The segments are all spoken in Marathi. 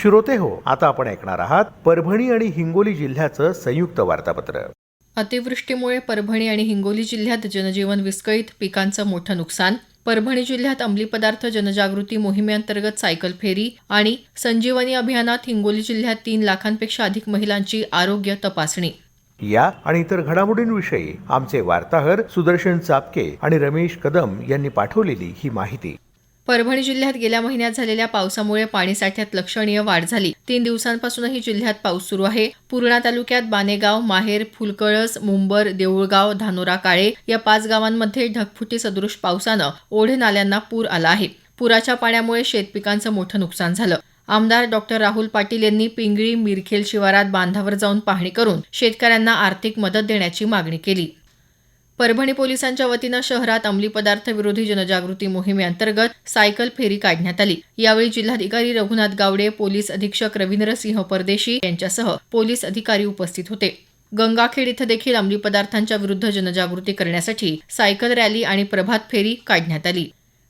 श्रोते हो. आता आपण ऐकणार आहात परभणी आणि हिंगोली जिल्ह्याचं संयुक्त वार्तापत्र. अतिवृष्टीमुळे परभणी आणि हिंगोली जिल्ह्यात जनजीवन विस्कळीत पिकांचं मोठं नुकसान. परभणी जिल्ह्यात अंमली पदार्थ जनजागृती मोहिमेअंतर्गत सायकल फेरी आणि संजीवनी अभियानात हिंगोली जिल्ह्यात तीन लाखांपेक्षा अधिक महिलांची आरोग्य तपासणी. या आणि इतर घडामोडींविषयी आमचे वार्ताहर सुदर्शन चापके आणि रमेश कदम यांनी पाठवलेली ही माहिती. परभणी जिल्ह्यात गेल्या महिन्यात झालेल्या पावसामुळे पाणीसाठ्यात लक्षणीय वाढ झाली. तीन दिवसांपासूनही जिल्ह्यात पाऊस सुरू आहे. पूर्णा तालुक्यात बानेगाव माहेर फुलकळस मुंबर देऊळगाव धानोरा काळे या पाच गावांमध्ये ढगफुटी सदृश पावसानं ओढे नाल्यांना पूर आला आहे. पुराच्या पाण्यामुळे शेतपिकांचं मोठं नुकसान झालं. आमदार डॉक्टर राहुल पाटील यांनी पिंगळी मिरखेल शिवारात बांधावर जाऊन पाहणी करून शेतकऱ्यांना आर्थिक मदत देण्याची मागणी केली. परभणी पोलिसांच्या वतीनं शहरात अंमली पदार्थ विरोधी जनजागृती मोहिमेअंतर्गत सायकल फेरी काढण्यात आली. यावेळी जिल्हाधिकारी रघुनाथ गावडे पोलीस अधीक्षक रवींद्र सिंह परदेशी यांच्यासह पोलीस अधिकारी उपस्थित होते. गंगाखेड इथं देखील अंमली पदार्थांच्या विरुद्ध जनजागृती करण्यासाठी सायकल रॅली आणि प्रभात फेरी काढण्यात आली.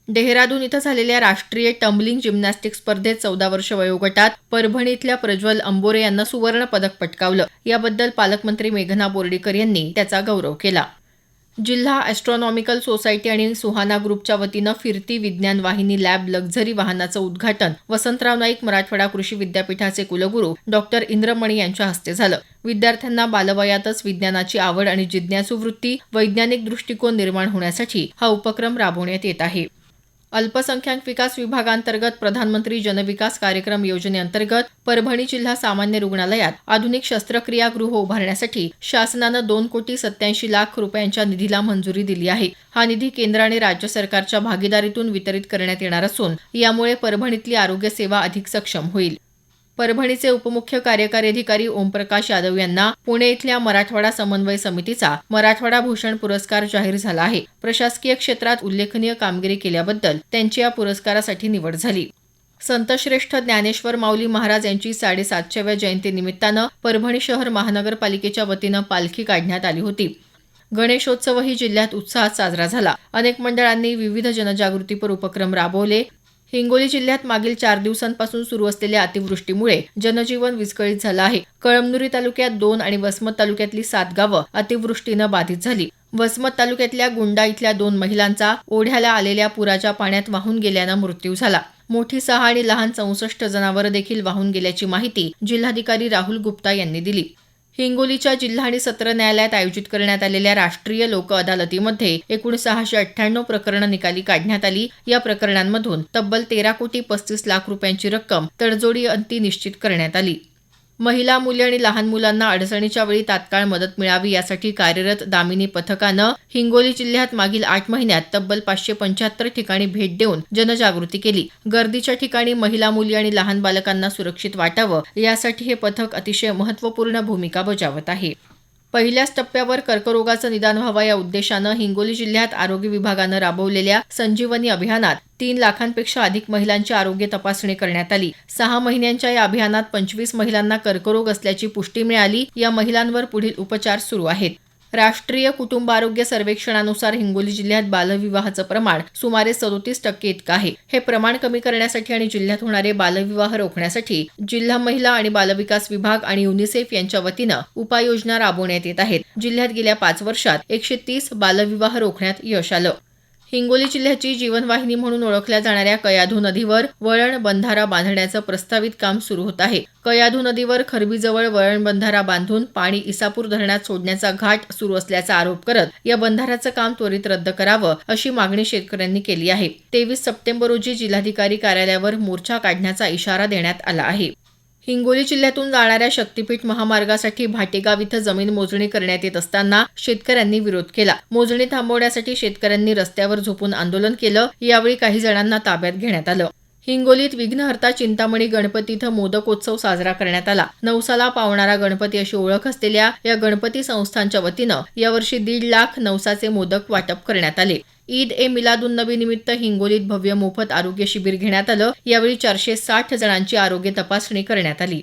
डेहराडून इथं झालेल्या राष्ट्रीय टंबलिंग जिम्नॅस्टिक स्पर्धेत चौदा वर्ष वयोगटात परभणी इथल्या प्रज्वल अंबोरे यांना सुवर्ण पदक पटकावलं. याबद्दल पालकमंत्री मेघना बोर्डीकर यांनी त्याचा गौरव केला. जिल्हा ॲस्ट्रॉनॉमिकल सोसायटी आणि सुहाना ग्रुपच्या वतीनं फिरती विज्ञान वाहिनी लॅब लक्झरी वाहनाचं उद्घाटन. वसंतराव नाईक मराठवाडा कृषी विद्यापीठाचे कुलगुरू डॉक्टर इंद्रमणी यांच्या हस्ते झालं. विद्यार्थ्यांना बालवयातच विज्ञानाची आवड आणि जिज्ञासू वृत्ती वैज्ञानिक दृष्टिकोन निर्माण होण्यासाठी हा उपक्रम राबवण्यात येत आहे. अल्पसंख्याक विकास विभागांतर्गत प्रधानमंत्री जनविकास कार्यक्रम योजनेअंतर्गत परभणी जिल्हा सामान्य रुग्णालयात आधुनिक शस्त्रक्रिया गृह उभारण्यासाठी शासनानं दोन कोटी सत्याऐंशी लाख रुपयांच्या निधीला मंजुरी दिली आहे. हा निधी केंद्र आणि राज्य सरकारच्या भागीदारीतून वितरित करण्यात येणार असून यामुळे परभणीतली आरोग्य सेवा अधिक सक्षम होईल. परभणीचे उपमुख्य कार्यकारी अधिकारी ओमप्रकाश यादव यांना पुणे इथल्या मराठवाडा समन्वय समितीचा मराठवाडा भूषण पुरस्कार जाहीर झाला आहे. प्रशासकीय क्षेत्रात उल्लेखनीय कामगिरी केल्याबद्दल त्यांची या पुरस्कारासाठी निवड झाली. संतश्रेष्ठ ज्ञानेश्वर माऊली महाराज यांची साडेसातशेव्या जयंतीनिमित्तानं परभणी शहर महानगरपालिकेच्या वतीनं पालखी काढण्यात आली होती. गणेशोत्सवही जिल्ह्यात उत्साहात साजरा झाला. अनेक मंडळांनी विविध जनजागृतीपर उपक्रम राबवले. हिंगोली जिल्ह्यात मागील चार दिवसांपासून सुरू असलेल्या अतिवृष्टीमुळे जनजीवन विस्कळीत झालं आहे. कळमनुरी तालुक्यात दोन आणि वसमत तालुक्यातली सात गावं अतिवृष्टीनं बाधित झाली. वसमत तालुक्यातल्या गुंडा इथल्या दोन महिलांचा ओढ्याला आलेल्या पुराच्या पाण्यात वाहून गेल्यानं मृत्यू झाला. मोठी सहा आणि लहान चौसष्ट जनावरं देखील वाहून गेल्याची माहिती जिल्हाधिकारी राहुल गुप्ता यांनी दिली. हिंगोलीच्या जिल्हा आणि सत्र न्यायालयात आयोजित करण्यात आलेल्या राष्ट्रीय लोक अदालतीमध्ये एकूण सहाशे अठ्ठ्याण्णव प्रकरणं निकाली काढण्यात आली. या प्रकरणांमधून तब्बल तेरा कोटी पस्तीस लाख रुपयांची रक्कम तडजोडी अंती निश्चित करण्यात आली. महिला मुले आणि लहान मुलांना अडचणीच्या वेळी तात्काळ मदत मिळावी यासाठी कार्यरत दामिनी पथकानं हिंगोली जिल्ह्यात मागील आठ महिन्यात तब्बल पाचशे पंच्याहत्तर ठिकाणी भेट देऊन जनजागृती केली. गर्दीच्या ठिकाणी महिला मुली आणि लहान बालकांना सुरक्षित वाटावं यासाठी हे पथक अतिशय महत्त्वपूर्ण भूमिका बजावत आहे. पहिल्याच टप्प्यावर कर्करोगाचं निदान व्हावं या उद्देशानं हिंगोली जिल्ह्यात आरोग्य विभागानं राबवलेल्या संजीवनी अभियानात तीन लाखांपेक्षा अधिक महिलांची आरोग्य तपासणी करण्यात आली. सहा महिन्यांच्या या अभियानात पंचवीस महिलांना कर्करोग असल्याची पुष्टी मिळाली. या महिलांवर पुढील उपचार सुरू आहेत. राष्ट्रीय कुटुंब आरोग्य सर्वेक्षणानुसार हिंगोली जिल्ह्यात बालविवाहाचं प्रमाण सुमारे सदोतीस टक्के इतकं आहे. हे प्रमाण कमी करण्यासाठी आणि जिल्ह्यात होणारे बालविवाह रोखण्यासाठी जिल्हा महिला आणि बालविकास विभाग आणि युनिसेफ यांच्या वतीनं उपाययोजना राबवण्यात येत आहेत. जिल्ह्यात गेल्या पाच वर्षात एकशे तीस बालविवाह रोखण्यात यश आलं. हिंगोली जिल्ह्याची जीवनवाहिनी म्हणून ओळखल्या जाणाऱ्या कयाधू नदीवर वळण बंधारा बांधण्याचं प्रस्तावित काम सुरू होत आहे. कयाधू नदीवर खरबीजवळ वळण बंधारा बांधून पाणी इसापूर धरणात सोडण्याचा घाट सुरू असल्याचा आरोप करत या बंधाऱ्याचं काम त्वरित रद्द करावं अशी मागणी शेतकऱ्यांनी केली आहे. तेवीस सप्टेंबर रोजी जिल्हाधिकारी कार्यालयावर मोर्चा काढण्याचा इशारा देण्यात आला आहे. हिंगोली जिल्ह्यातून जाणाऱ्या शक्तीपीठ महामार्गासाठी भाटेगाव इथं जमीन मोजणी करण्यात येत असताना शेतकऱ्यांनी विरोध केला. मोजणी थांबवण्यासाठी शेतकऱ्यांनी रस्त्यावर झोपून आंदोलन केलं. यावेळी काही जणांना ताब्यात घेण्यात आलं. हिंगोलीत विघ्नहर्ता चिंतामणी गणपती इथं मोदकोत्सव साजरा करण्यात आला. नवसाला पावणारा गणपती अशी ओळख असलेल्या या गणपती संस्थांच्या वतीनं यावर्षी दीड लाख नवसाचे मोदक वाटप करण्यात आले. ईद ए मिलादुन नबी निमित्त हिंगोलीत भव्य मोफत आरोग्य शिबिर घेण्यात आलं. यावेळी चारशे साठ जणांची आरोग्य तपासणी करण्यात आली.